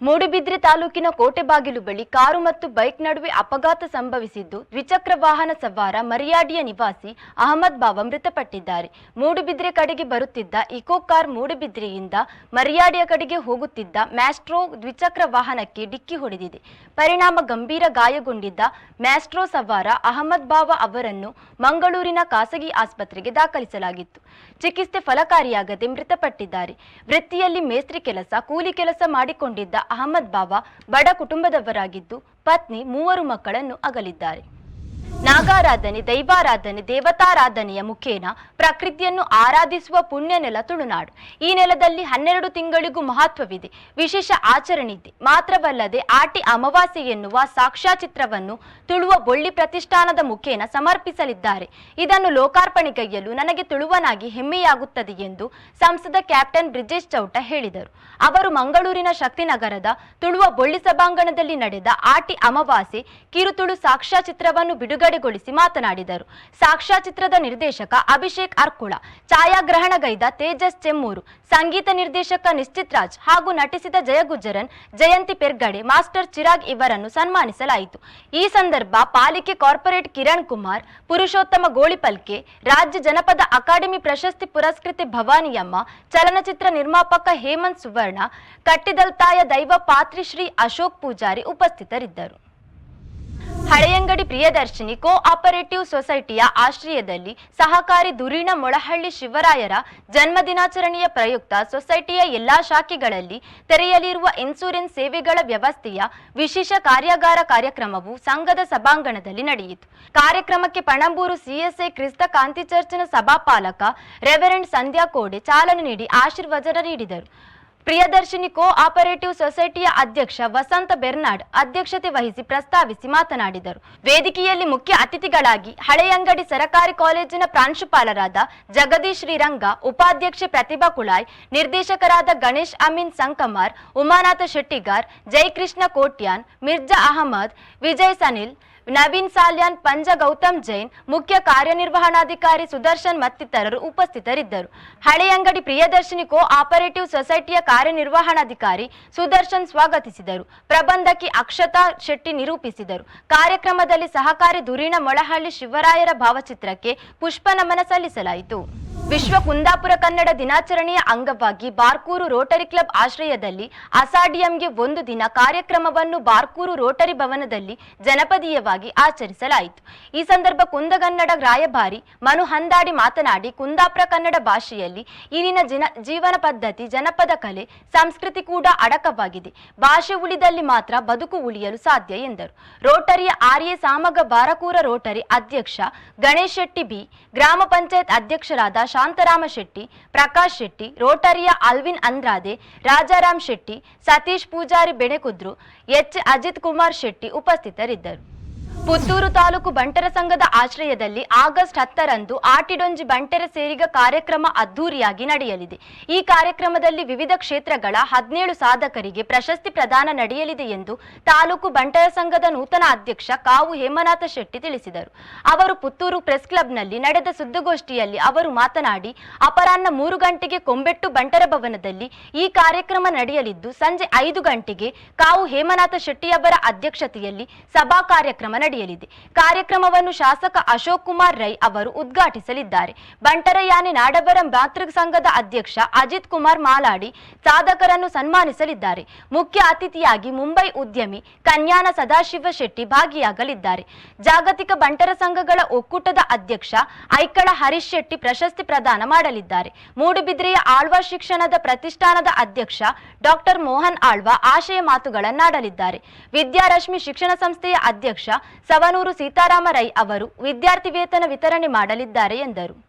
ಮೂಡುಬಿದ್ರೆ ತಾಲೂಕಿನ ಕೋಟೆಬಾಗಿಲು ಬಳಿ ಕಾರು ಮತ್ತು ಬೈಕ್ ನಡುವೆ ಅಪಘಾತ ಸಂಭವಿಸಿದ್ದು ದ್ವಿಚಕ್ರ ವಾಹನ ಸವಾರ ಮರಿಯಾಡಿಯ ನಿವಾಸಿ ಅಹಮದ್ ಬಾಬಾ ಮೃತಪಟ್ಟಿದ್ದಾರೆ. ಮೂಡುಬಿದ್ರೆ ಕಡೆಗೆ ಬರುತ್ತಿದ್ದ ಇಕೋ ಕಾರ್ ಮೂಡುಬಿದ್ರೆಯಿಂದ ಮರಿಯಾಡಿಯ ಕಡೆಗೆ ಹೋಗುತ್ತಿದ್ದ ಮ್ಯಾಸ್ಟ್ರೋ ದ್ವಿಚಕ್ರ ವಾಹನಕ್ಕೆ ಡಿಕ್ಕಿ ಹೊಡೆದಿದೆ. ಪರಿಣಾಮ ಗಂಭೀರ ಗಾಯಗೊಂಡಿದ್ದ ಮ್ಯಾಸ್ಟ್ರೋ ಸವಾರ ಅಹಮದ್ ಬಾಬಾ ಅವರನ್ನು ಮಂಗಳೂರಿನ ಖಾಸಗಿ ಆಸ್ಪತ್ರೆಗೆ ದಾಖಲಿಸಲಾಗಿತ್ತು. ಚಿಕಿತ್ಸೆ ಫಲಕಾರಿಯಾಗದೆ ಮೃತಪಟ್ಟಿದ್ದಾರೆ. ವೃತ್ತಿಯಲ್ಲಿ ಮೇಸ್ತ್ರಿ ಕೆಲಸ, ಕೂಲಿ ಕೆಲಸ ಮಾಡಿಕೊಂಡಿದ್ದ ಅಹಮದ್ ಬಾಬಾ ಬಡ ಕುಟುಂಬದವರಾಗಿದ್ದು ಪತ್ನಿ ಮೂವರು ಮಕ್ಕಳನ್ನು ಅಗಲಿದ್ದಾರೆ. ನಾಗಾರಾಧನೆ, ದೈವಾರಾಧನೆ, ದೇವತಾರಾಧನೆಯ ಮುಖೇನ ಪ್ರಕೃತಿಯನ್ನು ಆರಾಧಿಸುವ ಪುಣ್ಯ ನೆಲ ತುಳುನಾಡು. ಈ ನೆಲದಲ್ಲಿ ಹನ್ನೆರಡು ತಿಂಗಳಿಗೂ ಮಹತ್ವವಿದೆ. ವಿಶೇಷ ಆಚರಣೆ ಇದೆ. ಮಾತ್ರವಲ್ಲದೆ ಆಟಿ ಅಮಾವಾಸ್ಯೆ ಎನ್ನುವ ಸಾಕ್ಷ್ಯಚಿತ್ರವನ್ನು ತುಳುವ ಬೊಳ್ಳಿ ಪ್ರತಿಷ್ಠಾನದ ಮುಖೇನ ಸಮರ್ಪಿಸಲಿದ್ದಾರೆ. ಇದನ್ನು ಲೋಕಾರ್ಪಣೆಗೈಯಲು ನನಗೆ ತುಳುವನಾಗಿ ಹೆಮ್ಮೆಯಾಗುತ್ತದೆ ಎಂದು ಸಂಸದ ಕ್ಯಾಪ್ಟನ್ ಬ್ರಿಜೇಶ್ ಚೌಟ ಹೇಳಿದರು. ಅವರು ಮಂಗಳೂರಿನ ಶಕ್ತಿನಗರದ ತುಳುವ ಬೊಳ್ಳಿ ಸಭಾಂಗಣದಲ್ಲಿ ನಡೆದ ಆಟಿ ಅಮಾವಾಸ್ಯೆ ಕಿರುತುಳು ಸಾಕ್ಷ್ಯಚಿತ್ರವನ್ನು ಬಿಡುಗಡೆಗೊಳಿಸಿ ಮಾತನಾಡಿದರು. ಸಾಕ್ಷ್ಯಚಿತ್ರದ ನಿರ್ದೇಶಕ ಅಭಿಷೇಕ್ ಅರ್ಕುಳ ಛಾಯಾಗ್ರಹಣಗೈದ ತೇಜಸ್ ಚೆಮ್ಮೂರು, ಸಂಗೀತ ನಿರ್ದೇಶಕ ನಿಶ್ಚಿತ್ ರಾಜ್ ಹಾಗೂ ನಟಿಸಿದ ಜಯಗುಜರನ್ ಜಯಂತಿ ಪೆರ್ಗಡೆ, ಮಾಸ್ಟರ್ ಚಿರಾಗ್ ಇವರನ್ನು ಸನ್ಮಾನಿಸಲಾಯಿತು. ಈ ಸಂದರ್ಭ ಪಾಲಿಕೆ ಕಾರ್ಪೊರೇಟ್ ಕಿರಣ್ ಕುಮಾರ್, ಪುರುಷೋತ್ತಮ ಗೋಳಿಪಲ್ಕೆ ರಾಜ್ಯ ಜನಪದ ಅಕಾಡೆಮಿ ಪ್ರಶಸ್ತಿ ಪುರಸ್ಕೃತಿ ಭವಾನಿಯಮ್ಮ, ಚಲನಚಿತ್ರ ನಿರ್ಮಾಪಕ ಹೇಮಂತ್ ಸುವರ್ಣ, ಕಟ್ಟಿದಲ್ತಾಯ ದೈವ ಪಾತ್ರಿ ಶ್ರೀ ಅಶೋಕ್ ಪೂಜಾರಿ ಉಪಸ್ಥಿತರಿದ್ದರು. ಹಳೆಯಂಗಡಿ ಪ್ರಿಯದರ್ಶಿನಿ ಕೋ ಆಪರೇಟಿವ್ ಸೊಸೈಟಿಯ ಆಶ್ರಯದಲ್ಲಿ ಸಹಕಾರಿ ದುರೀಣ ಮೊಳಹಳ್ಳಿ ಶಿವರಾಯರ ಜನ್ಮ ದಿನಾಚರಣೆಯ ಪ್ರಯುಕ್ತ ಸೊಸೈಟಿಯ ಎಲ್ಲಾ ಶಾಖೆಗಳಲ್ಲಿ ತೆರೆಯಲಿರುವ ಇನ್ಸೂರೆನ್ಸ್ ಸೇವೆಗಳ ವ್ಯವಸ್ಥೆಯ ವಿಶೇಷ ಕಾರ್ಯಾಗಾರ ಕಾರ್ಯಕ್ರಮವು ಸಂಘದ ಸಭಾಂಗಣದಲ್ಲಿ ನಡೆಯಿತು. ಕಾರ್ಯಕ್ರಮಕ್ಕೆ ಪಣಂಬೂರು ಸಿಎಸ್ಎ ಕ್ರಿಸ್ತ ಕಾಂತಿ ಚರ್ಚ್ನ ಸಭಾಪಾಲಕ ರೆವರೆಂಡ್ ಸಂಧ್ಯಾ ಕೋಡೆ ಚಾಲನೆ ನೀಡಿ ಆಶೀರ್ವಚನ ನೀಡಿದರು. ಪ್ರಿಯದರ್ಶಿನಿ ಕೋ ಆಪರೇಟಿವ್ ಸೊಸೈಟಿಯ ಅಧ್ಯಕ್ಷ ವಸಂತ ಬೆರ್ನಾಡ್ ಅಧ್ಯಕ್ಷತೆ ವಹಿಸಿ ಪ್ರಸ್ತಾವಿಸಿ ಮಾತನಾಡಿದರು. ವೇದಿಕೆಯಲ್ಲಿ ಮುಖ್ಯ ಅತಿಥಿಗಳಾಗಿ ಹಳೆಯಂಗಡಿ ಸರಕಾರಿ ಕಾಲೇಜಿನ ಪ್ರಾಂಶುಪಾಲರಾದ ಜಗದೀಶ್ ಶ್ರೀರಂಗ, ಉಪಾಧ್ಯಕ್ಷೆ ಪ್ರತಿಭಾ ಕುಳಾಯ್, ನಿರ್ದೇಶಕರಾದ ಗಣೇಶ್ ಅಮೀನ್ ಸಂಕಮಾರ್, ಉಮಾನಾಥ ಶೆಟ್ಟಿಗಾರ್, ಜೈಕೃಷ್ಣ ಕೋಟ್ಯಾನ್, ಮಿರ್ಜಾ ಅಹಮದ್, ವಿಜಯ್ ಸನಿಲ್ ನವೀನ್ ಸಾಲ್ಯಾನ್, ಪಂಜ ಗೌತಮ್ ಜೈನ್, ಮುಖ್ಯ ಕಾರ್ಯನಿರ್ವಹಣಾಧಿಕಾರಿ ಸುದರ್ಶನ್ ಮತ್ತಿತರರು ಉಪಸ್ಥಿತರಿದ್ದರು. ಹಳೆಯಂಗಡಿ ಪ್ರಿಯದರ್ಶಿನಿ ಕೋ ಆಪರೇಟಿವ್ ಸೊಸೈಟಿಯ ಕಾರ್ಯನಿರ್ವಹಣಾಧಿಕಾರಿ ಸುದರ್ಶನ್ ಸ್ವಾಗತಿಸಿದರು. ಪ್ರಬಂಧಕಿ ಅಕ್ಷತಾ ಶೆಟ್ಟಿ ನಿರೂಪಿಸಿದರು. ಕಾರ್ಯಕ್ರಮದಲ್ಲಿ ಸಹಕಾರಿ ದುರೀಣ ಮೊಳಹಳ್ಳಿ ಶಿವರಾಯರ ಭಾವಚಿತ್ರಕ್ಕೆ ಪುಷ್ಪ ನಮನ ಸಲ್ಲಿಸಲಾಯಿತು. ವಿಶ್ವ ಕುಂದಾಪುರ ಕನ್ನಡ ದಿನಾಚರಣೆಯ ಅಂಗವಾಗಿ ಬಾರ್ಕೂರು ರೋಟರಿ ಕ್ಲಬ್ ಆಶ್ರಯದಲ್ಲಿ ಅಸಾಡಿಯಂಗೆ ಒಂದು ದಿನ ಕಾರ್ಯಕ್ರಮವನ್ನು ಬಾರ್ಕೂರು ರೋಟರಿ ಭವನದಲ್ಲಿ ಜನಪದೀಯವಾಗಿ ಆಚರಿಸಲಾಯಿತು. ಈ ಸಂದರ್ಭ ಕುಂದಗನ್ನಡ ರಾಯಭಾರಿ ಮನು ಹಂದಾಡಿ ಮಾತನಾಡಿ, ಕುಂದಾಪುರ ಕನ್ನಡ ಭಾಷೆಯಲ್ಲಿ ಇಲ್ಲಿನ ಜನ ಜೀವನ ಪದ್ಧತಿ, ಜನಪದ ಕಲೆ, ಸಂಸ್ಕೃತಿ ಕೂಡ ಅಡಕವಾಗಿದೆ. ಭಾಷೆ ಉಳಿದಲ್ಲಿ ಮಾತ್ರ ಬದುಕು ಉಳಿಯಲು ಸಾಧ್ಯ ಎಂದರು. ರೋಟರಿಯ ಆರ್ಯ ಸಾಮಗ ಬಾರಕೂರ ರೋಟರಿ ಅಧ್ಯಕ್ಷ ಗಣೇಶ್ ಶೆಟ್ಟಿ ಬಿ, ಗ್ರಾಮ ಪಂಚಾಯತ್ ಅಧ್ಯಕ್ಷರಾದ ಶಾಂತರಾಮ ಶೆಟ್ಟಿ, ಪ್ರಕಾಶ್ ಶೆಟ್ಟಿ, ರೋಟರಿಯ ಅಲ್ವಿನ್ ಅಂದ್ರಾದೆ, ರಾಜಾರಾಮ್ ಶೆಟ್ಟಿ, ಸತೀಶ್ ಪೂಜಾರಿ ಬೆಣೆಕುದ್ರು, ಎಚ್. ಅಜಿತ್ ಕುಮಾರ್ ಶೆಟ್ಟಿ ಉಪಸ್ಥಿತರಿದ್ದರು. ಪುತ್ತೂರು ತಾಲೂಕು ಬಂಟರ ಸಂಘದ ಆಶ್ರಯದಲ್ಲಿ ಆಗಸ್ಟ್ ಹತ್ತರಂದು ಆಟಿಡೊಂಜಿ ಬಂಟರ ಸೇರಿಗ ಕಾರ್ಯಕ್ರಮ ಅದ್ದೂರಿಯಾಗಿ ನಡೆಯಲಿದೆ. ಈ ಕಾರ್ಯಕ್ರಮದಲ್ಲಿ ವಿವಿಧ ಕ್ಷೇತ್ರಗಳ ಹದಿನೇಳು ಸಾಧಕರಿಗೆ ಪ್ರಶಸ್ತಿ ಪ್ರದಾನ ನಡೆಯಲಿದೆ ಎಂದು ತಾಲೂಕು ಬಂಟರ ಸಂಘದ ನೂತನ ಅಧ್ಯಕ್ಷ ಕಾವು ಹೇಮನಾಥ ಶೆಟ್ಟಿ ತಿಳಿಸಿದರು. ಅವರು ಪುತ್ತೂರು ಪ್ರೆಸ್ ಕ್ಲಬ್ನಲ್ಲಿ ನಡೆದ ಸುದ್ದಿಗೋಷ್ಠಿಯಲ್ಲಿ ಅವರು ಮಾತನಾಡಿ, ಅಪರಾಹ್ನ ಮೂರು ಗಂಟೆಗೆ ಕೊಂಬೆಟ್ಟು ಬಂಟರ ಭವನದಲ್ಲಿ ಈ ಕಾರ್ಯಕ್ರಮ ನಡೆಯಲಿದ್ದು, ಸಂಜೆ ಐದು ಗಂಟೆಗೆ ಕಾವು ಹೇಮನಾಥ ಶೆಟ್ಟಿಯವರ ಅಧ್ಯಕ್ಷತೆಯಲ್ಲಿ ಸಭಾ ಕಾರ್ಯಕ್ರಮ ನಡೆಯಲಿದೆ. ಕಾರ್ಯಕ್ರಮವನ್ನು ಶಾಸಕ ಅಶೋಕ್ ಕುಮಾರ್ ರೈ ಅವರು ಉದ್ಘಾಟಿಸಲಿದ್ದಾರೆ. ಬಂಟರಯಾನಿ ನಾಡಬರಂ ಭಾತೃ ಸಂಘದ ಅಧ್ಯಕ್ಷ ಅಜಿತ್ ಕುಮಾರ್ ಮಾಲಾಡಿ ಸಾಧಕರನ್ನು ಸನ್ಮಾನಿಸಲಿದ್ದಾರೆ. ಮುಖ್ಯ ಅತಿಥಿಯಾಗಿ ಮುಂಬೈ ಉದ್ಯಮಿ ಕನ್ಯಾನ ಸದಾಶಿವ ಶೆಟ್ಟಿ ಭಾಗಿಯಾಗಲಿದ್ದಾರೆ. ಜಾಗತಿಕ ಬಂಟರ ಸಂಘಗಳ ಒಕ್ಕೂಟದ ಅಧ್ಯಕ್ಷ ಐಕಳ ಹರೀಶ್ ಶೆಟ್ಟಿ ಪ್ರಶಸ್ತಿ ಪ್ರದಾನ ಮಾಡಲಿದ್ದಾರೆ. ಮೂಡುಬಿದ್ರೆಯ ಆಳ್ವ ಶಿಕ್ಷಣದ ಪ್ರತಿಷ್ಠಾನದ ಅಧ್ಯಕ್ಷ ಡಾಕ್ಟರ್ ಮೋಹನ್ ಆಳ್ವ ಆಶಯ ಮಾತುಗಳನ್ನಾಡಲಿದ್ದಾರೆ. ವಿದ್ಯಾರಶ್ಮಿ ಶಿಕ್ಷಣ ಸಂಸ್ಥೆಯ ಅಧ್ಯಕ್ಷ ಸವನೂರು ಸೀತಾರಾಮ ರೈ ಅವರು ವಿದ್ಯಾರ್ಥಿ ವೇತನ ವಿತರಣೆ ಮಾಡಲಿದ್ದಾರೆ ಎಂದರು.